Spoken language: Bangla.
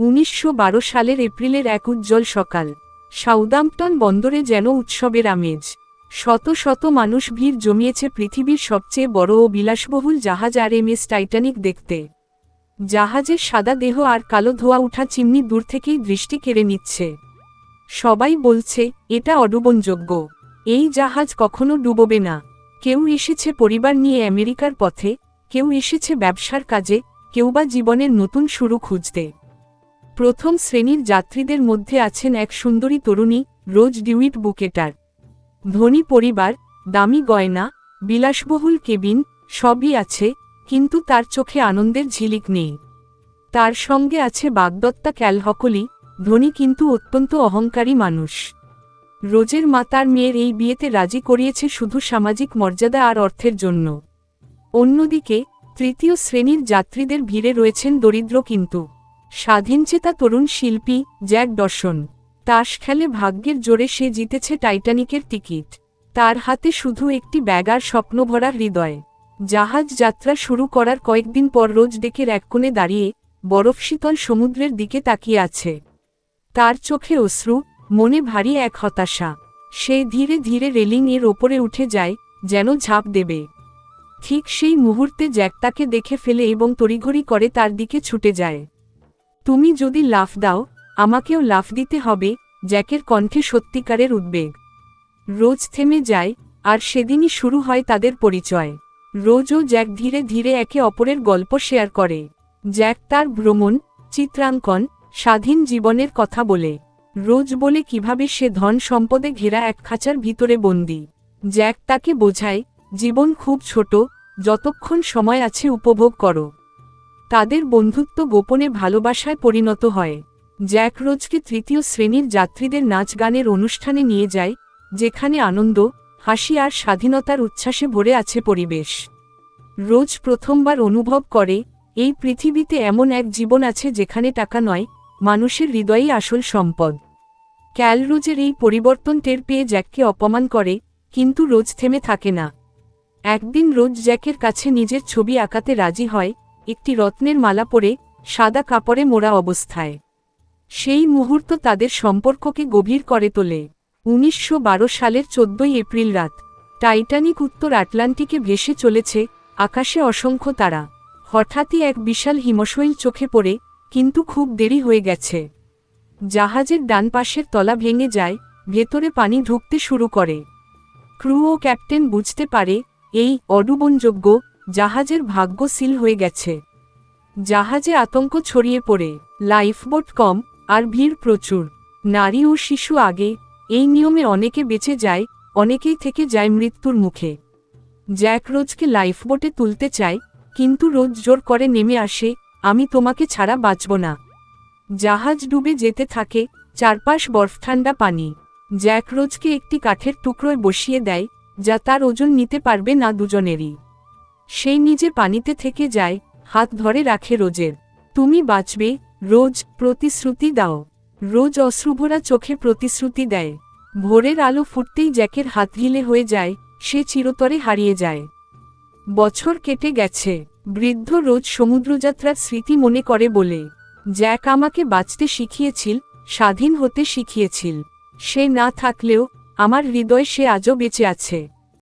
উনিশশো বারো সালের এপ্রিলের এক উজ্জ্বল সকাল। সাউদাম্পটন বন্দরে যেন উৎসবের আমেজ। শত শত মানুষ ভিড় জমিয়েছে পৃথিবীর সবচেয়ে বড় ও বিলাসবহুল জাহাজ আর এম এস টাইটানিক দেখতে। জাহাজের সাদা দেহ আর কালো ধোয়া উঠা চিমনি দূর থেকেই দৃষ্টি কেড়ে নিচ্ছে। সবাই বলছে, এটা অডুবনযোগ্য। এই জাহাজ কখনো ডুবোবে না। কেউ এসেছে পরিবার নিয়ে আমেরিকার পথে, কেউ এসেছে ব্যবসার কাজে, কেউ বা জীবনের নতুন শুরু খুঁজতে। প্রথম শ্রেণির যাত্রীদের মধ্যে আছেন এক সুন্দরী তরুণী, রোজ ডিউইট বুকেটার। ধনী পরিবার, দামি গয়না, বিলাসবহুল কেবিন, সবই আছে, কিন্তু তার চোখে আনন্দের ঝিলিক নেই। তার সঙ্গে আছে বাগদত্তা ক্যালহকলি, ধনী কিন্তু অত্যন্ত অহংকারী মানুষ। রোজের মা তার মেয়ের এই বিয়েতে রাজি করিয়েছে শুধু সামাজিক মর্যাদা আর অর্থের জন্য। অন্যদিকে, তৃতীয় শ্রেণির যাত্রীদের ভিড়ে রয়েছেন দরিদ্র কিন্তু। স্বাধীনচেতা তরুণ শিল্পী জ্যাক ডসন তাস খেলে ভাগ্যের জোরে সে জিতেছে টাইটানিকের টিকিট। তার হাতে শুধু একটি ব্যাগার স্বপ্নভরা হৃদয়। জাহাজ যাত্রা শুরু করার কয়েকদিন পর রোজ ডেকের এক কোণে দাঁড়িয়ে বরফ শীতল সমুদ্রের দিকে তাকিয়ে আছে। তার চোখে অশ্রু, মনে ভারী এক হতাশা। সে ধীরে ধীরে রেলিং এর ওপরে উঠে যায়, যেন ঝাঁপ দেবে। ঠিক সেই মুহূর্তে জ্যাক তাকে দেখে ফেলে এবং তড়িঘড়ি করে তার দিকে ছুটে যায়। তুমি যদি লাফ দাও, আমাকেও লাফ দিতে হবে, জ্যাকের কণ্ঠে সত্যিকারের উদ্বেগ। রোজ থেমে যায়, আর সেদিনই শুরু হয় তাদের পরিচয়। রোজ ও জ্যাক ধীরে ধীরে একে অপরের গল্প শেয়ার করে। জ্যাক তার ভ্রমণ, চিত্রাঙ্কন, স্বাধীন জীবনের কথা বলে। রোজ বলে কীভাবে সে ধন সম্পদে ঘেরা এক খাঁচার ভিতরে বন্দি। জ্যাক তাকে বোঝায়, জীবন খুব ছোট, যতক্ষণ সময় আছে উপভোগ করো। তাদের বন্ধুত্ব গোপনে ভালোবাসায় পরিণত হয়। জ্যাক রোজকে তৃতীয় শ্রেণির যাত্রীদের নাচ গানের অনুষ্ঠানে নিয়ে যায়, যেখানে আনন্দ, হাসি আর স্বাধীনতার উচ্ছ্বাসে ভরে আছে পরিবেশ। রোজ প্রথমবার অনুভব করে, এই পৃথিবীতে এমন এক জীবন আছে যেখানে টাকা নয়, মানুষের হৃদয়ই আসল সম্পদ। ক্যাল রোজের এই পরিবর্তন টের পেয়ে জ্যাককে অপমান করে, কিন্তু রোজ থেমে থাকে না। একদিন রোজ জ্যাকের কাছে নিজের ছবি আঁকাতে রাজি হয় একটি রত্নের মালা পরে সাদা কাপড়ে মোড়া অবস্থায়। সেই মুহূর্ত তাদের সম্পর্ককে গভীর করে তোলে। উনিশশো বারো সালের চোদ্দই এপ্রিল রাত, টাইটানিক উত্তর আটলান্টিকে ভেসে চলেছে আকাশে অসংখ্য তারা। হঠাৎই এক বিশাল হিমশৈল চোখে পড়ে, কিন্তু খুব দেরি হয়ে গেছে। জাহাজের ডান পাশের তলা ভেঙে যায়, ভেতরে পানি ঢুকতে শুরু করে। ক্রু ও ক্যাপ্টেন বুঝতে পারে, এই অডুবনযোগ্য জাহাজের ভাগ্য সিল হয়ে গেছে। জাহাজে আতঙ্ক ছড়িয়ে পড়ে। লাইফবোট কম, আর ভিড় প্রচুর। নারী ও শিশু আগে। এই নিয়মে অনেকে বেঁচে যায়, অনেকেই থেকে যায় মৃত্যুর মুখে। জ্যাক রোজকে লাইফবোটে তুলতে চায়, কিন্তু রোজ জোর করে নেমে আসে, আমি তোমাকে ছাড়া বাঁচব না। জাহাজ ডুবে যেতে থাকে, চারপাশ বরফঠান্ডা পানি। জ্যাক রোজকে একটি কাঠের টুকরোয় বসিয়ে দেয়, যা তার ওজন নিতে পারবে না দুজনেরই। সেই নিজে পানিতে থেকে যায়, হাত ধরে রাখে রোজের। তুমি বাঁচবে, রোজ প্রতিশ্রুতি দাও। রোজ অশ্রুভরা চোখে প্রতিশ্রুতি দেয়। ভোরের আলো ফুটতেই জ্যাকের হাত হিলে হয়ে যায়, সে চিরতরে হারিয়ে যায়। বছর কেটে গেছে, বৃদ্ধ রোজ সমুদ্রযাত্রার স্মৃতি মনে করে বলে, জ্যাক আমাকে বাঁচতে শিখিয়েছিল, স্বাধীন হতে শিখিয়েছিল। সে না থাকলেও, আমার হৃদয় সে আজও বেঁচে আছে।